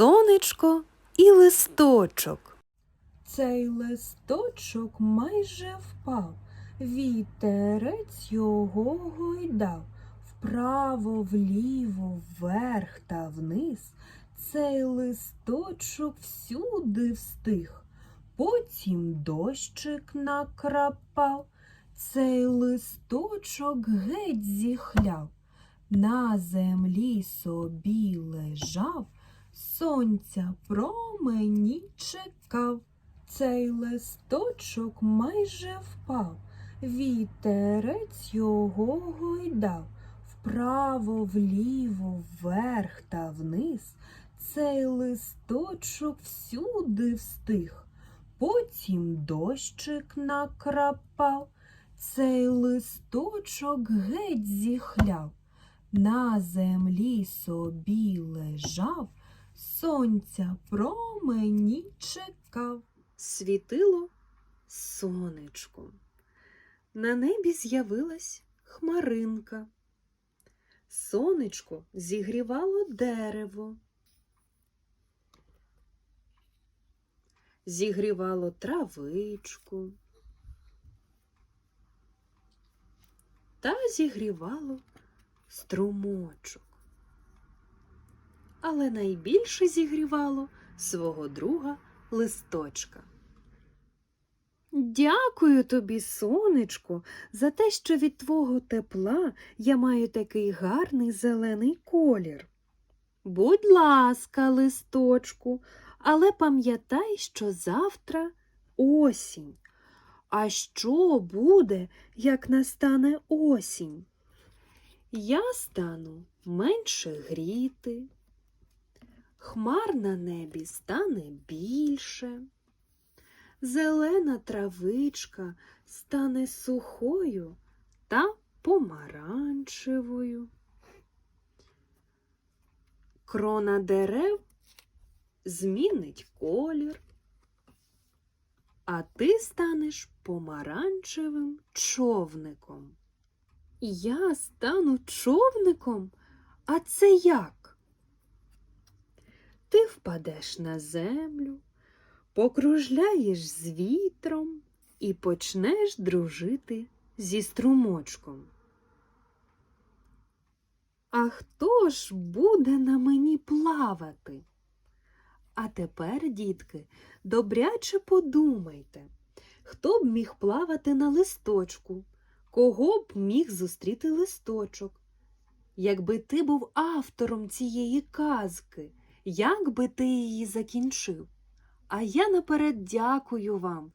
Сонечко і листочок. Цей листочок майже впав, вітерець його гойдав, вправо, вліво, вверх та вниз. Цей листочок всюди встиг. Потім дощик накрапав, цей листочок геть зіхляв. На землі собі лежав, сонця промені чекав. Цей листочок майже впав, вітерець його гойдав, вправо, вліво, вверх та вниз. Цей листочок всюди встиг. Потім дощик накрапав, цей листочок геть зіхляв. На землі собі лежав, сонця промені чекав. Світило сонечко. На небі з'явилась хмаринка. Сонечко зігрівало дерево. Зігрівало травичку. Та зігрівало струмочок. Але найбільше зігрівало свого друга листочка. Дякую тобі, сонечко, за те, що від твого тепла я маю такий гарний зелений колір. Будь ласка, листочку, але пам'ятай, що завтра осінь. А що буде, як настане осінь? Я стану менше гріти, хмар на небі стане більше, зелена травичка стане сухою та помаранчевою. Крона дерев змінить колір, а ти станеш помаранчевим човником. Я стану човником? А це як? Ти впадеш на землю, покружляєш з вітром і почнеш дружити зі струмочком. А хто ж буде на мені плавати? А тепер, дітки, добряче подумайте, хто б міг плавати на листочку, кого б міг зустріти листочок? Якби ти був автором цієї казки, як би ти її закінчив? А я наперед дякую вам